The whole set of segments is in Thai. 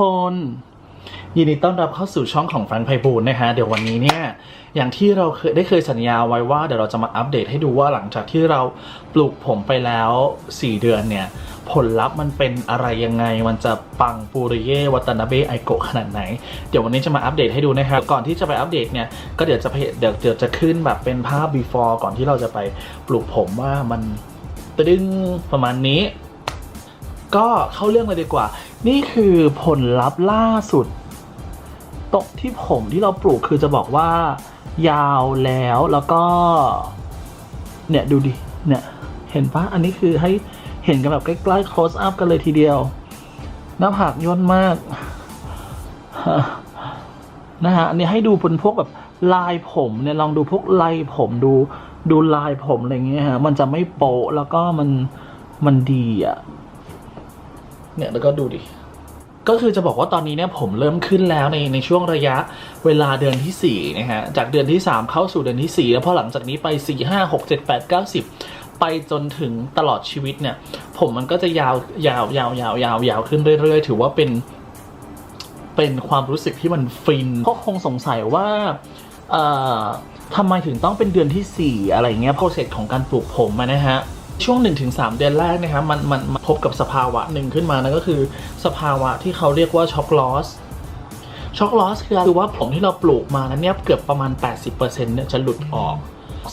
คน ยินดีต้อนรับเข้าสู่ช่องของแฟนไพบูลย์นะฮะเดี๋ยววันนี้เนี่ยอย่างที่เราเคยได้เคยสัญญาไว้ว่าเดี๋ยวเราจะมาอัปเดตให้ดูว่าหลังจากที่เราปลูกผมไปแล้ว 4 เดือนเนี่ย ผลลัพธ์มันเป็นอะไรยังไง มันจะปังปูริเยวัตนาเบไอโกะขนาดไหน เดี๋ยววันนี้จะมาอัปเดตให้ดูนะครับก่อนที่จะไปอัปเดตเนี่ยก็เดี๋ยวจะเดี๋ยวเดี๋ยวจะขึ้นแบบเป็นภาพ before ก่อนที่เราจะไปปลูกผมว่ามันตึ้งประมาณนี้ ก็เข้าเรื่องเลยดีกว่า นี่คือผลลัพธ์ล่าสุดตกที่ผมที่เราปลูกคือจะบอกว่า ยาวแล้วแล้วก็ เนี่ยดูดิเนี่ยเห็นปะอันนี้คือให้เห็นกันแบบใกล้ๆ close up กันเลยทีเดียว หน้าผากย่นมากนะฮะอันนี้ให้ดูเป็นพวกแบบลายผมเนี่ยลองดูพวกลายผมดูดูลายผมอะไรเงี้ยฮะมันจะไม่โปะแล้วก็มันมันดีอะ เนี่ยแล้วก็ดูดิก็คือจะบอกว่าตอนนี้เนี่ยผมเริ่มขึ้นแล้วในในช่วงระยะเวลาเดือนที่4นะฮะจากเดือนที่ 3 เข้าสู่เดือนที่ 4 แล้วพอหลังจากนี้ไป 4 5 6 7 8 9 10 ไปจนถึงตลอดชีวิตเนี่ย ผมมันก็จะยาวยาวยาวยาวยาวยาวขึ้นเรื่อย ๆ ถือว่าเป็นเป็นความรู้สึกที่มันฟินก็คงสงสัยว่าเอ่อทำไมถึงต้องเป็นเดือนที่ 4 อะไรเงี้ยโปรเซสของการปลูกผมนะฮะ ช่วง 1-3 เดือนแรกนะครับมันมันพบกับสภาวะหนึ่งขึ้นมานั่นก็คือ สภาวะที่เขาเรียกว่าช็อกลอสช็อกลอสคือคือว่าผมที่เราปลูกมานั้นเนี่ยเกือบประมาณ 80%เนี่ยจะหลุดออก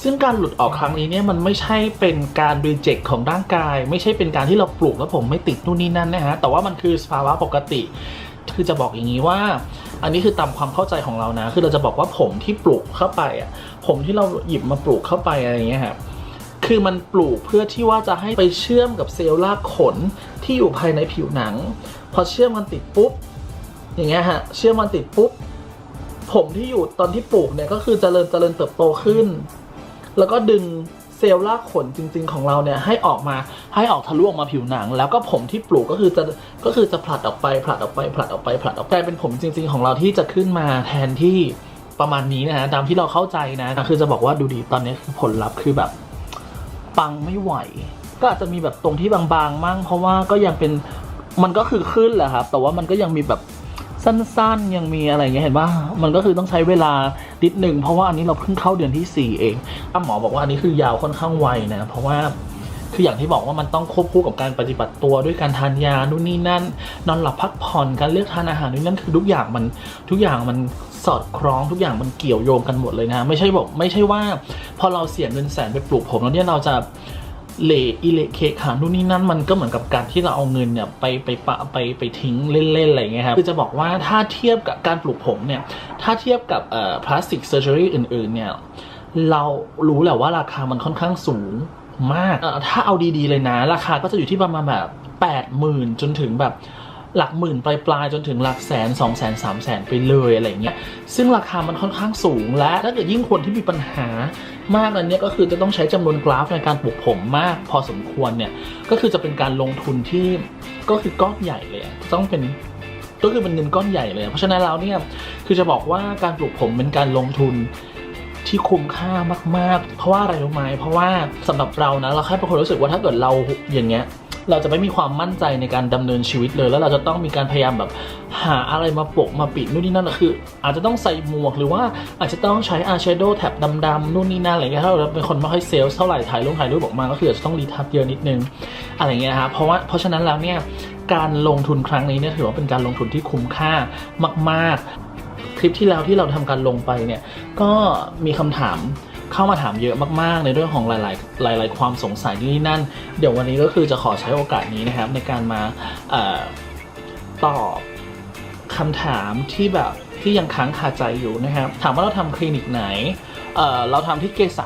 ซึ่งการหลุดออกครั้งนี้เนี่ยมันไม่ใช่เป็นการรีเจ็คของร่างกาย ไม่ใช่เป็นการที่เราปลูกแล้วผมไม่ติดนู่นนี่นั่นนะฮะแต่ว่ามันคือสภาวะปกติ คือจะบอกอย่างนี้ว่า อันนี้คือตามความเข้าใจของเรานะ คือเราจะบอกว่าผมที่ปลูกเข้าไปอะผมที่เราหยิบมาปลูกเข้าไปอะไรอย่างเงี้ยครับ คือมันปลูกเพื่อที่ว่าจะให้ไปเชื่อมกับเซลล์รากขนที่อยู่ภายในผิวหนัง พอเชื่อมกันติดปุ๊บ อย่างเงี้ยฮะ เชื่อมกันติดปุ๊บ ผมที่อยู่ตอนที่ปลูกเนี่ยก็คือเจริญเจริญเติบโตขึ้น แล้วก็ดึงเซลล์รากขนจริง ๆ ของเราเนี่ยให้ออกมาให้ออกทะลุออกมาผิวหนัง แล้วก็ผมที่ปลูกก็คือจะก็คือจะผลัดออกไปผลัดออกไปผลัดออกไปผลัดออกไปกลายเป็นผมจริง ๆ ของเราที่จะขึ้นมาแทนที่ประมาณนี้นะฮะตามที่เราเข้าใจนะ คือจะบอกว่าดูดีตอนนี้คือผลลัพธ์คือแบบ ปังไม่ไหว ก็อาจจะมีแบบตรงที่บางๆมั่งเพราะว่าก็ยังเป็นมันก็คือขึ้นแหละครับ แต่ว่ามันก็ยังมีแบบสั้นๆ ยังมีอะไรเงี้ยเห็นว่ามันก็คือต้องใช้เวลานิดหนึ่งเพราะว่าอันนี้เราเพิ่งเข้าเดือนที่ 4 เองถ้าหมอบอกว่าอันนี้คือยาวค่อนข้างไวนะ เพราะว่า คืออย่างที่บอกว่ามันต้องควบคู่กับการปฏิบัติตัวด้วยการทานยานู่นนี่นั่น นอนหลับพักผ่อนการเลือกทานอาหารนู่นนั่นคือทุกอย่างมันทุกอย่างมันสอดคล้องทุกอย่างมันเกี่ยวโยงกันหมดเลยนะไม่ใช่บอกไม่ใช่ว่า พอเราเสียเงินแสนไปปลูกผมแล้วเนี่ยเราจะเละอิเละเคขานู่นนี่นั่นมันก็เหมือนกับการที่เราเอาเงินเนี่ยไปไปปะไปไปทิ้งเล่นๆอะไรเงี้ยครับคือจะบอกว่าถ้าเทียบกับการปลูกผมเนี่ยถ้าเทียบกับเอ่อพลาสติกเซอร์เจอรี่อื่นๆเนี่ยเรารู้แหละว่าราคามันค่อนข้างสูง มากเออถ้าเอาดีๆเลยนะ ราคาก็จะอยู่ที่ประมาณแบบแปดหมื่นจนถึงแบบหลักหมื่นปลายๆจนถึงหลักแสนสองแสนสามแสนไปเลยอะไรเงี้ย ซึ่งราคามันค่อนข้างสูงและถ้าเกิดยิ่งคนที่มีปัญหามากอันเนี้ยก็คือจะต้องใช้จำนวนกราฟในการปลูกผมมากพอสมควรเนี่ย ก็คือจะเป็นการลงทุนที่ก็คือก้อนใหญ่เลยต้องเป็นก็คือเป็นเงินก้อนใหญ่เลย เพราะฉะนั้นแล้วเนี่ยคือจะบอกว่าการปลูกผมเป็นการลงทุน ที่คุ้มค่ามากๆ เพราะว่าอะไรรู้ไหมเพราะว่าสำหรับเรานะเราแค่เป็นคนรู้สึกว่าถ้าเกิดเราอย่างเงี้ยเราจะไม่มีความมั่นใจในการดำเนินชีวิตเลย แล้วเราจะต้องมีการพยายามแบบหาอะไรมาปกมาปิดนู่นนี่นั่นคือ อาจจะต้องใส่หมวกหรือว่าอาจจะต้องใช้อายแชโดว์แท็บดำๆนู่นนี่นั่นอะไรเงี้ยถ้าเราเป็นคนไม่ค่อยเซลล์เท่าไหร่ถ่ายรูปถ่ายรูปออกมาก็คืออาจจะต้องรีทัชเยอะนิดนึงอะไรเงี้ยนะครับเพราะว่าเพราะฉะนั้นแล้วเนี่ยการลงทุนครั้งนี้เนี่ยถือว่าเป็นการลงทุนที่คุ้มค่ามาก ๆ คลิปที่แล้วที่เราทำการลงไปเนี่ยก็มีคำถามเข้ามาถามเยอะมากๆ ในเรื่องของหลาย ๆ หลาย ๆ ความสงสัยนี่นั่น เดี๋ยววันนี้ก็คือจะขอใช้โอกาสนี้นะครับในการมาอตอบคำถามที่แบบที่ยังค้างคาใจอยู่นะครับถามว่าเราทำคลินิกไหนเเราทำที่เกษา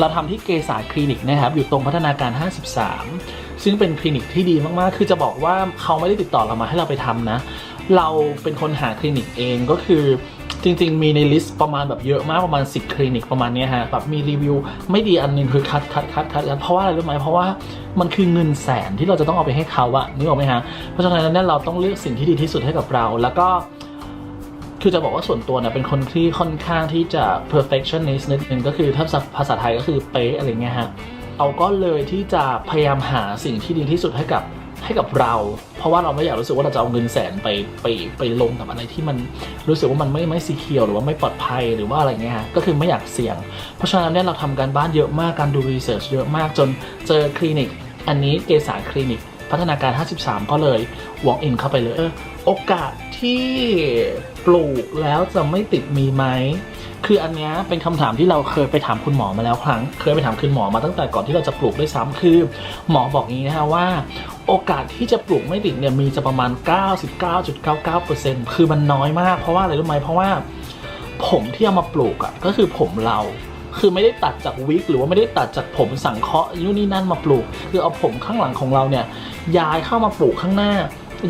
เราทำที่เกษาคลินิกนะครับ อยู่ตรงพัฒนาการ 53 ซึ่งเป็นคลินิกที่ดีมากๆ คือจะบอกว่าเขาไม่ได้ติดต่อเรามาให้เราไปทำนะ เราเป็นคนหาคลินิกเองก็คือจริง ๆ มีในลิสต์ประมาณแบบเยอะมากประมาณ 10 คลินิกประมาณนี้ฮะแบบมีรีวิวไม่ดีอันหนึงคือคัดคัดคัดคัดเพราะว่าอะไรรู้ไหมเพราะว่ามันคือเงินแสนที่เราจะต้องเอาไปให้เขาอะนึกออกไหมฮะเพราะฉะนั้นเนี่ยเราต้องเลือกสิ่งที่ดีที่สุดให้กับเรา แล้วก็คือจะบอกว่าส่วนตัวเนี่ยเป็นคนที่ค่อนข้างที่จะ perfectionist นิดนึงก็คือถ้าภาษาไทยก็คือเป๊ะอะไรเงี้ยฮะเอาก็เลยที่จะพยายามหาสิ่งที่ดีที่สุดให้กับ ให้กับเรา เพราะว่าเราไม่อยากรู้สึกว่าเราจะเอาเงินแสนไปไปไปลงกับอะไรที่มันรู้สึกว่ามันไม่ไม่ซีเคียวหรือว่าไม่ปลอดภัยหรือว่าอะไรเงี้ยฮะก็คือไม่อยากเสี่ยง เพราะฉะนั้นเนี่ยเราทำการบ้านเยอะมากการดูรีเสิร์ชเยอะมากจนเจอคลินิก อันนี้เกษาคลินิก พัฒนาการ 53 ก็เลย walk in เข้าไปเลยโอกาสที่ปลูกแล้วจะไม่ติดมีไหมคืออันนี้เป็นคำถามที่เราเคยไปถามคุณหมอมาแล้วครั้ง เคยไปถามคุณหมอมาตั้งแต่ก่อนที่เราจะปลูกด้วยซ้ำคือ หมอบอกงี้นะฮะว่า โอกาสที่จะปลูกไม่ติดเนี่ยมีจะประมาณ 99.99%คือมันน้อยมากเพราะว่าอะไรรู้ไหมเพราะว่า ผมที่เอามาปลูกอะ่ะก็คือผมเรา คือไม่ได้ตัดจากวิกหรือว่าไม่ได้ตัดจากผมสังเคราะห์นู่นนี่นั่นมาปลูก คือเอาผมข้างหลังของเราเนี่ยย้ายเข้ามาปลูกข้างหน้า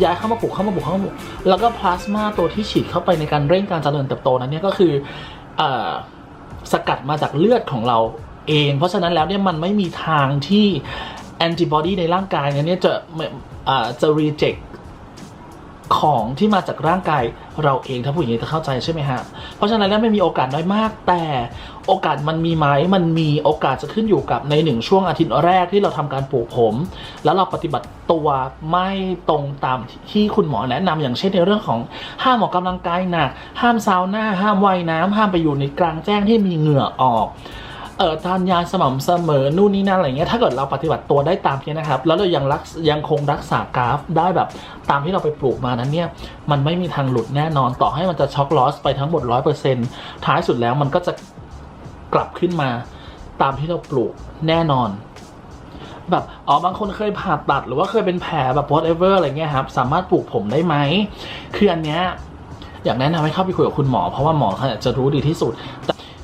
ย้ายเข้ามาปลูกเข้ามาปลูกเข้ามาปลูกแล้วก็พลาสมาตัวที่ฉีดเข้าไปในการเร่งการเจริญเติบโตนั้นเนี่ยก็คือเอ่อสกัดมาจากเลือดของเราเอง เพราะฉะนั้นแล้วเนี่ยมันไม่มีทางที่ แอนติบอดีในร่างกายเนี่ยจะเอ่จะ reject ของที่มาจากร่างกายเราเองถ้าพูดอย่างจะเข้าใจใช่ไหมฮะ เพราะฉะนั้นแล้วไม่มีโอกาสน้อยมาก แต่โอกาสมันมีไหมมันมีโอกาสจะขึ้นอยู่กับในหนึ่งช่วงอาทิตย์แรกที่เราทำการปลูกผม แล้วเราปฏิบัติตัวไม่ตรงตามที่คุณหมอแนะนำอย่างเช่นในเรื่องของห้ามออกกำลังกายหนักห้ามซาวน่าห้ามว่ายน้ำห้ามไปอยู่ในกลางแจ้งที่มีเหงื่อออก อ่อทานยาสม่ำเสมอนู่นนี่นั่นอะไรเงี้ยถ้าเกิดเราปฏิบัติตัวได้ตามนี้นะครับ แล้วเรายังรักยังคงรักษากราฟได้แบบตามที่เราไปปลูกมานั้นเนี่ยมันไม่มีทางหลุดแน่นอนต่อให้มันจะช็อกลอสไปทั้งหมดร้อยเปอร์เซ็นท้ายสุดแล้วมันก็จะกลับขึ้นมาตามที่เราปลูกแน่นอนแบบอ๋อบางคนเคยผ่าตัดหรือว่าเคยเป็นแผลแบบ whatever อะไรเงี้ยครับ สามารถปลูกผมได้ไหมคืออันเนี้ยอยากแนะนำให้เข้าไปคุยกับคุณหมอ เพราะว่าหมอเขาจะรู้ดีที่สุด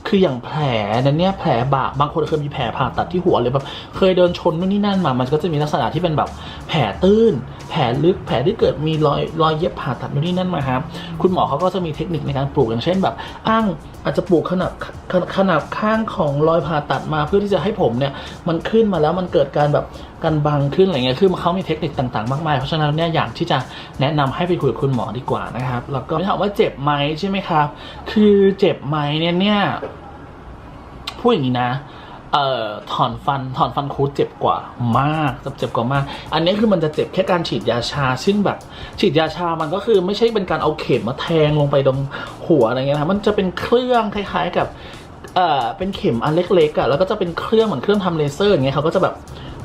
คืออย่างแผลนั้นเนี่ยแผลบากบางคนเคยมีแผลผ่าตัดที่หัวเลยแบบเคยเดินชนนู่นนี่นั่นมา มันก็จะมีลักษณะที่เป็นแบบ แผลตื้น แผลลึกแผลที่เกิดมีรอยรอยเย็บผ่าตัดนู่นนี่นั่นมาครับคุณหมอเขาก็จะมีเทคนิคในการปลูกอย่างเช่นแบบอ้างอาจจะปลูกขนาดขนาดขนาดข้างของรอยผ่าตัดมาเพื่อที่จะให้ผมเนี่ยมันขึ้นมาแล้วมันเกิดการแบบการบางขึ้นอะไรเงี้ยคือเขามีเทคนิคต่างๆ มากมายเพราะฉะนั้นเนี่ยอยากที่จะแนะนำให้ไปคุยกับคุณหมอดีกว่านะครับแล้วก็ถามว่าเจ็บไหมใช่ไหมครับ คือเจ็บไหมเนี่ยเนี่ยพูดอย่างนี้นะ เอ่อถอนฟันถอนฟันคูดเจ็บกว่ามากเจ็บกว่ามาก อันนี้คือมันจะเจ็บแค่การฉีดยาชา ซึ่งแบบฉีดยาชามันก็คือไม่ใช่เป็นการเอาเข็มมาแทงลงไปตรงหัวอะไรเงี้ยนะมันจะเป็นเครื่องคล้าย ๆกับเอ่อเป็นเข็มอันเล็กๆอะแล้วก็จะเป็นเครื่องเหมือนเครื่องทำเลเซอร์อย่างเงี้ยเขาก็จะแบบ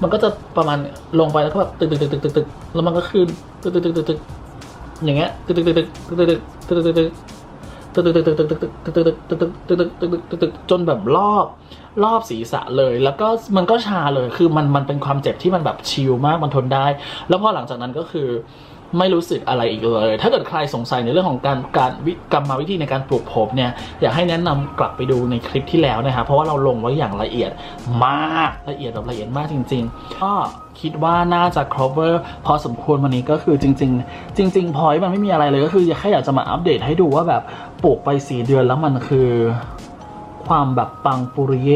มันก็จะประมาณลงไปแล้วก็แบบตึกตึกตึกตึกตึกตึกแล้วมันก็ขึ้นตึกตึกตึกตึกตึกอย่างเงี้ยตึกตึกตึกตึกตึกตึกตึกตึกตึก ตึกตึกตึกตึกตึกตึกตึกตึกตึกตึกตึกตึกตึกตึกตึกตึกตึกจนแบบรอบรอบศีรษะเลย แล้วก็มันก็ชาเลยคือมันมันเป็นความเจ็บที่มันแบบชิลมากมันทนได้ แล้วพอหลังจากนั้นก็คือ ไม่รู้สึกอะไรอีกเลย ถ้าเกิดใครสงสัยในเรื่องของการการกรรมวิธีในการปลูกผมเนี่ยอยากให้แนะนำกลับไปดูในคลิปที่แล้วนะครับเพราะว่าเราลงไว้อย่างละเอียดมากละเอียดแบบละเอียดมากจริงๆก็คิดว่าน่าจะ cover พอสมควรวันนี้ก็คือจริง ๆ จริง ๆ พอยมันไม่มีอะไรเลยก็คือแค่อยากจะมาอัปเดตให้ดูว่าแบบปลูกไปสี่เดือนแล้วมันคือ ความแบบปังปุริเย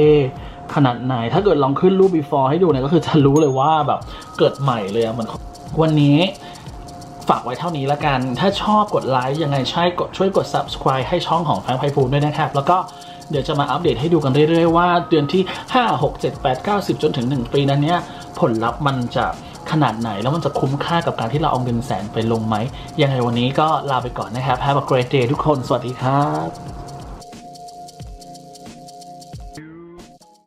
ขนาดไหน ถ้าเกิดลองขึ้นรูป before ให้ดูเนี่ยก็คือจะรู้เลยว่าแบบเกิดใหม่เลยอะเหมือนวันนี้ ฝากไว้เท่านี้ละกัน ถ้าชอบกดไลค์ยังไงใช่กดช่วยกด subscribe ให้ช่องของแฟนไพพูลด้วยนะครับ แล้วก็เดี๋ยวจะมาอัปเดตให้ดูกันเรื่อยๆว่าเดือนที่ 5 6 7 8 9 10 จนถึง 1 ปีนั้นเนี่ยผลลัพธ์มันจะขนาดไหน แล้วมันจะคุ้มค่ากับการที่เราเอาเงินแสนไปลงไหมยังไงวันนี้ก็ลาไปก่อนนะครับ Have a great day ทุกคน สวัสดีครับ